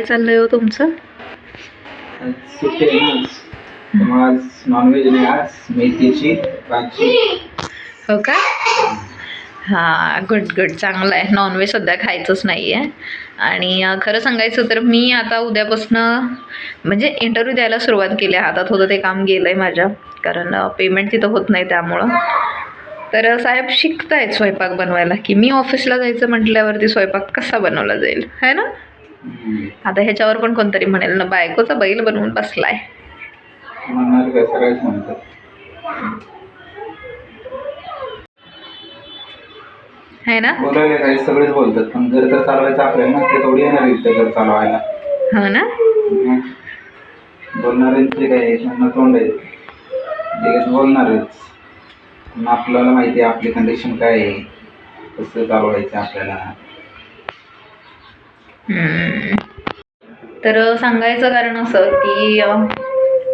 काय चाललंय हो तुमचं? आज नॉनव्हेज नाही आज मेथीची भाजी. हो का? हां गुड गुड चांगलं आहे. नॉनव्हेज सध्या खायचंच नाही आहे आणि खरं सांगायचं तर मी आता उद्यापासनं म्हणजे इंटरव्ह्यू द्यायला सुरुवात केली आहे. हातात होतं ते काम गेलं आहे माझ्या. कारण पेमेंट तिथं होत नाही त्यामुळं. तर साहेब शिकतायत स्वयंपाक बनवायला. की मी ऑफिसला जायचं म्हटल्यावरती स्वयंपाक कसा बनवला जाईल? है ना. आता ह्याच्यावर पण कोणतरी म्हणेल ना बायकोचा बैल बनवून बसलाय. म्हणणार काय सगळेच म्हणतात. है ना? काही सगळेच बोलतात पण घर तर चालवायचं आपल्याला ना ते थोडी येणार इथं घर चालवायला. हो ना? हम्म. बोलणाऱ्यांचे काय त्यांना तोंड आहे लगेच बोलणारच. पण आपल्याला माहिती आहे आपली कंडिशन काय आहे कसं चालवायचं आपल्याला. तर सांगायचं कारण असं की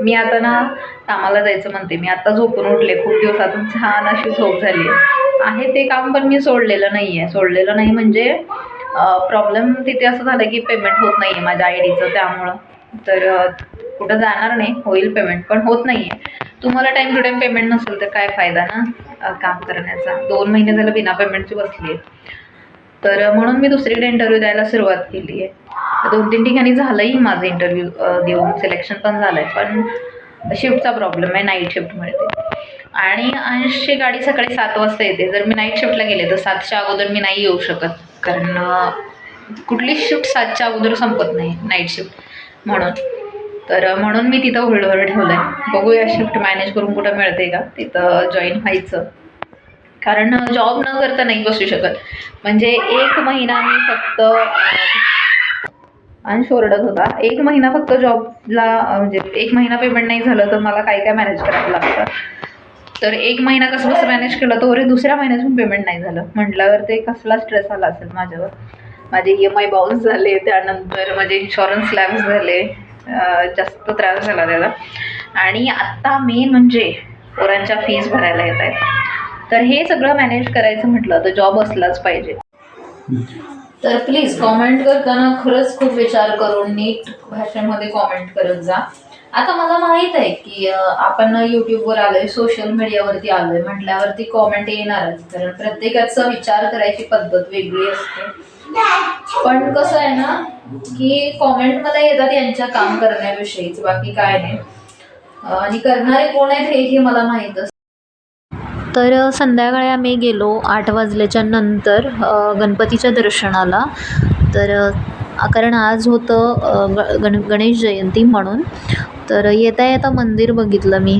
मी आता ना कामाला जायचं म्हणते. मी आता झोपून उठले. खूप दिवसातून छान अशी झोप झाली आहे. ते काम पण मी सोडलेलं नाही आहे सोडलेलं नाही म्हणजे प्रॉब्लेम तिथे असं झालं की पेमेंट होत नाही आहे माझ्या आय डीचं त्यामुळं. तर कुठं जाणार नाही. होईल पेमेंट पण होत नाही आहे तुम्हाला टाईम टू टाईम पेमेंट नसेल तर काय फायदा ना काम करण्याचा? दोन महिने झालं बिना पेमेंटची बसली आहे तर म्हणून मी दुसरीकडे इंटरव्ह्यू द्यायला सुरुवात केली आहे दोन तीन ठिकाणी झालंही माझं इंटरव्ह्यू देऊन सिलेक्शन पण झालं आहे पण शिफ्टचा प्रॉब्लेम आहे नाईट शिफ्ट मिळते आणि अंशची गाडी सकाळी सात वाजता येते. जर मी नाईट शिफ्टला गेले तर सातच्या अगोदर मी नाही येऊ शकत. कारण कुठली शिफ्ट सातच्या अगोदर संपत नाही नाईट शिफ्ट म्हणून. तर म्हणून मी तिथं होल्डवर ठेवलं आहे बघूया शिफ्ट मॅनेज करून कुठं मिळते का? तिथं जॉईन व्हायचं. कारण जॉब न करता नाही बसू शकत. म्हणजे एक महिना मी फक्त अंश ओरडत होता. एक महिना फक्त जॉबला म्हणजे एक महिना पेमेंट नाही झालं तर मला काय काय मॅनेज करावं लागतं? तर एक महिना कसं कसं मॅनेज केलं तर दुसऱ्या महिन्यात पण पेमेंट नाही झालं. म्हटल्यावर ते कसला स्ट्रेस आला असेल माझ्यावर? माझे ई एम आय बाउन्स झाले त्यानंतर माझे इन्शुरन्स लॅब्स झाले जास्त त्रास झाला त्याला आणि आत्ता मेन म्हणजे पोरांच्या फीज भरायला येत आहेत तर हे सगळं मॅनेज करायचं म्हटलं तर जॉब असलाच पाहिजे. तर प्लीज कॉमेंट करताना खरंच खूप विचार करून नीट भाषेमध्ये कॉमेंट करत जा. आता मला माहीत आहे की आपण यूट्यूबवर आलोय सोशल मीडियावरती आलोय म्हटल्यावरती कॉमेंट येणारच कारण प्रत्येकाचा विचार करायची पद्धत वेगळी असते. पण कसं आहे ना की कॉमेंट मला येतात यांच्या काम करण्याविषयीच बाकी काय नाही. आणि करणारे कोण आहेत हेही मला माहीत असतं तर संध्याकाळी आम्ही गेलो आठ वाजल्याच्या नंतर गणपतीच्या दर्शनाला. तर कारण आज होतं ग गण गणेश जयंती म्हणून. तर येता येता मंदिर बघितलं मी.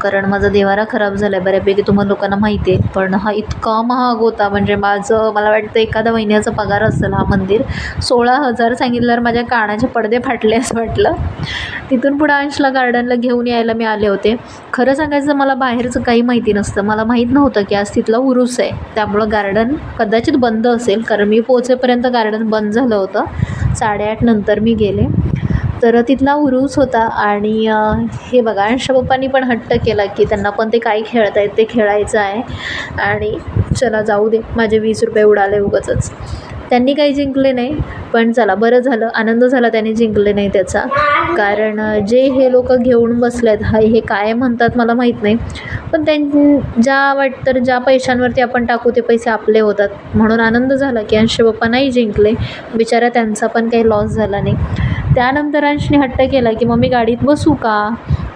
कारण माझा देवारा खराब झाला आहे बऱ्यापैकी तुम्हाला लोकांना माहिती आहे. पण हा इतका महाग होता म्हणजे माझं मला वाटतं एखादा महिन्याचा पगार असेल हा मंदिर. सोळा हजार सांगितल्यावर माझ्या कानाचे पडदे फाटले असं वाटलं. तिथून पुढं अंशला गार्डनला घेऊन यायला मी आले होते. खरं सांगायचं मला बाहेरचं काही माहिती नसतं. मला माहीत नव्हतं की आज तिथला उरूस आहे. त्यामुळं गार्डन कदाचित बंद असेल. कारण मी पोचेपर्यंत गार्डन बंद झालं होतं. साडेआठ नंतर मी गेले. तर तिथला उरूस होता आणि हे बघा अंश पप्पांनी पण हट्ट केला की त्यांना पण ते काय खेळत आहेत ते खेळायचं आहे. आणि चला जाऊ दे माझे वीस रुपये उडाले उगाचच. त्यांनी काही जिंकले नाही पण चला बरं झालं आनंद झाला त्यांनी जिंकले नाही त्याचा. कारण जे हे लोक घेऊन बसलेत हा हे काय म्हणतात मला माहीत नाही. पण त्यां ज्या वाट तर ज्या पैशांवरती आपण टाकू ते पैसे आपले होतात. म्हणून आनंद झाला की अंशपप्पा नाही जिंकले. बिचारा त्यांचा पण काही लॉस झाला नाही. त्यानंतर अंशने हट्ट केला की मग मी गाडीत बसू का?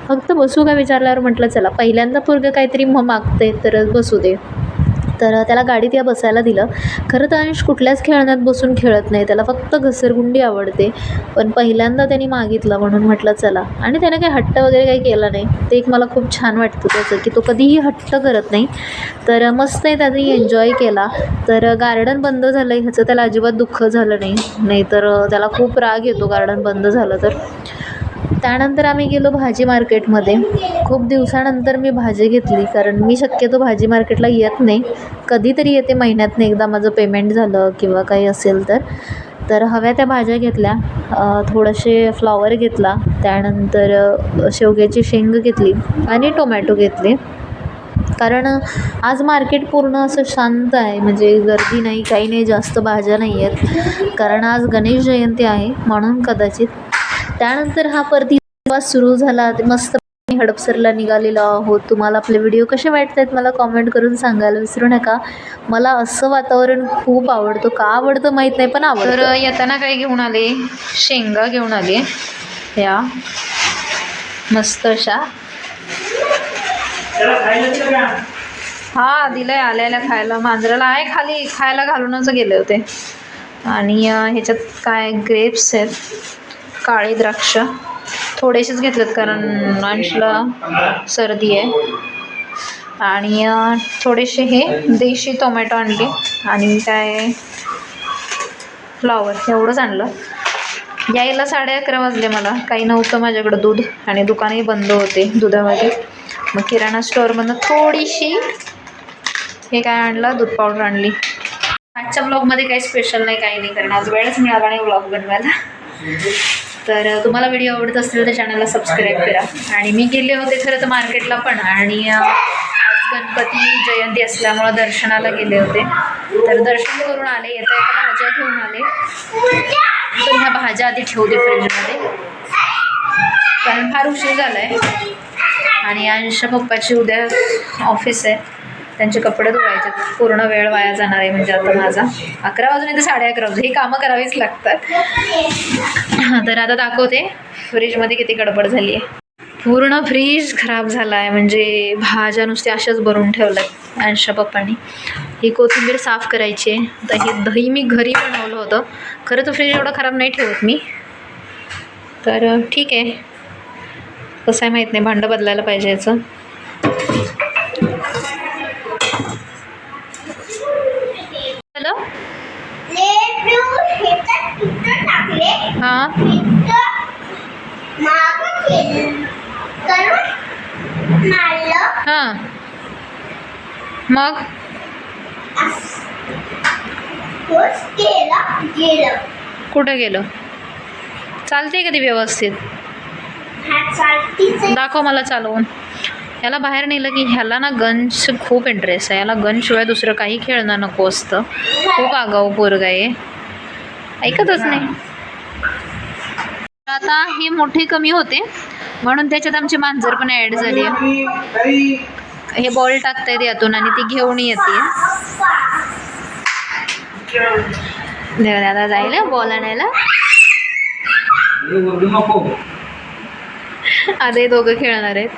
फक्त बसू का विचारल्यावर म्हटलं चला पहिल्यांदा पोरगं काहीतरी मग मागते तर बसू दे. तर त्याला गाडीत या बसायला दिलं. खरं तर अंश कुठल्याच खेळण्यात बसून खेळत नाही. त्याला फक्त घसरगुंडी आवडते. पण पहिल्यांदा त्यांनी मागितलं म्हणून म्हटलं चला. आणि त्याने काही हट्ट वगैरे काही केला नाही. ते एक मला खूप छान वाटतं त्याचं की तो कधीही हट्ट करत नाही. तर मस्त आहे त्याने एन्जॉय केला. तर गार्डन बंद झालं ह्याचं त्याला अजिबात दुःख झालं नाही. नाहीतर त्याला खूप राग येतो गार्डन बंद झालं तर. त्यानंतर आम्ही गेलो भाजी मार्केटमध्ये. खूप दिवसानंतर मी भाजी घेतली कारण मी शक्यतो भाजी मार्केटला येत नाही. कधीतरी येते महिन्यातनं एकदा माझं पेमेंट झालं किंवा काही असेल तर. तर हव्या त्या भाज्या घेतल्या. थोडंसे थोडेसे फ्लॉवर घेतला त्यानंतर शेवग्याची शेंग घेतली आणि टोमॅटो घेतले. कारण आज मार्केट पूर्ण असं शांत आहे म्हणजे गर्दी नाही काही नाही जास्त भाज्या नाही आहेत कारण आज गणेश जयंती आहे म्हणून कदाचित त्यानंतर हा परती प्रवास सुरू झाला. ते मस्त हडपसरला निघालेलो आहोत. तुम्हाला आपले व्हिडिओ कसे वाटत आहेत मला कॉमेंट करून सांगायला विसरू नका. मला असं वातावरण खूप आवडतं. का आवडतं माहीत नाही पण तर येताना काय घेऊन आले? शेंगा घेऊन आले. या. मस्त अशा. हा दिलंय आल्याला खायला. मांजराला आहे खाली. खायला घालूनच गेले होते. आणि ह्याच्यात काय ग्रेप्स आहेत. काळे द्राक्ष. थोडेसेच घेतलेत कारण अंशला सर्दी आहे. आणि थोडेसे हे देशी टोमॅटो आणले. आणि काय फ्लॉवर एवढंच आणलं. यायला साडे अकरा वाजले मला. काही नव्हतं माझ्याकडं दूध आणि दुकानही बंद होते दुधामध्ये मग किराणा स्टोअरमधनं थोडीशी हे काय आणलं दूध पावडर आणली. आजच्या ब्लॉगमध्ये काही स्पेशल नाही काही नाही. कारण आज वेळच मिळाला नाही ब्लॉग बनवायला. तर तुम्हाला व्हिडिओ आवडत असेल तर चॅनलला सबस्क्राईब करा. आणि मी गेले होते खरं तर मार्केटला पण आणि आज गणपती जयंती असल्यामुळं दर्शनाला गेले होते. तर दर्शन करून आले येता येता भाज्या घेऊन आले. तर ह्या भाज्या आधी ठेवते फ्रीजमध्ये कारण फार उशीर झाला आहे आणि अंश पप्पाची उद्या ऑफिस आहे. त्यांचे कपडे धुवायचे. आहेत. पूर्ण वेळ वाया जाणार आहे म्हणजे आता माझा. अकरा वाजून येते साडे अकरा वाजून. ही कामं करावीच लागतात. तर आता दाखवते. फ्रीजमध्ये किती गडबड झाली आहे. पूर्ण फ्रीज खराब झाला आहे म्हणजे भाज्या नुसत्या अशाच भरून ठेवल्यात अंशा पप्पांनी. ही कोथिंबीर साफ करायची आहे. तर हे दही मी घरी बनवलं होतं. खरं तर फ्रीज एवढं खराब नाही ठेवत मी. तर ठीक आहे. कसं आहे माहीत नाही. भांडं बदलायला पाहिजे याचं. हां. हां. मग? कुठं गेलं? चालते का ती व्यवस्थित? दाखव मला चालवून. ह्याला बाहेर नेलं की ह्याला ना गनच खूप इंटरेस्ट आहे. याला गनशिवाय दुसरं काही खेळणं नको असतं. खूप आगाऊ पोरग आहे. ऐकतच नाही. आता हे मोठे कमी होते. म्हणून त्याच्यात आमची मांजर पण ॲड झाली हे बॉल टाकतायत यातून आणि ती घेऊन येते. दादा जायला बॉल आणायला? आता हे दोघं खेळणार आहेत.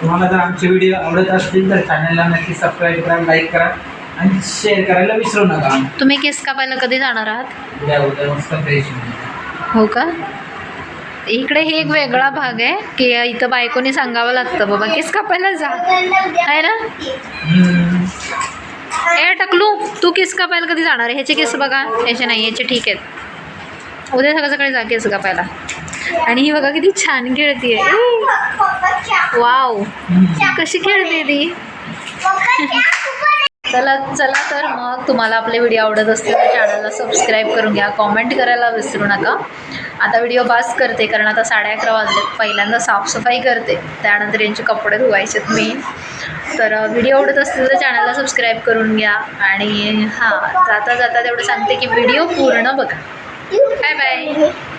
तुम्हाला जर आमचे व्हिडिओ आवडत असतील तर चॅनलला नक्की सबस्क्राईब करा लाईक करा आणि शेअर करायला विसरू नका. तुम्ही केस कापायला कधी जाणार आहात? उद्या उद्या मस्त हो का? इकडे हे एक वेगळा भाग आहे की इथं बायकोनी सांगावं लागतं बाबा केस कापायला जा. आहे ना? ए टकलू तू केस कापायला कधी जाणार आहे? ह्याचे केस बघा. ह्याचे नाही ह्याचे ठीक आहेत. उद्या सकाळ सकाळी जा केस कापायला आणि ही बघा किती छान खेळतीये वाव. कशी खेळते ती? चला चला तर मग तुम्हाला आपले व्हिडिओ आवडत असतील तर चॅनलला सबस्क्राईब करून घ्या. कॉमेंट करायला विसरू नका. आता व्हिडिओ पास करते कारण आता साडे अकरा वाजलेत. पहिल्यांदा साफसफाई करते. त्यानंतर यांचे कपडे धुवायचेत मेन तर व्हिडिओ आवडत असतील तर चॅनलला सबस्क्राईब करून घ्या. आणि हां जाता जाता तेवढं सांगते की व्हिडिओ पूर्ण बघा. 拜拜。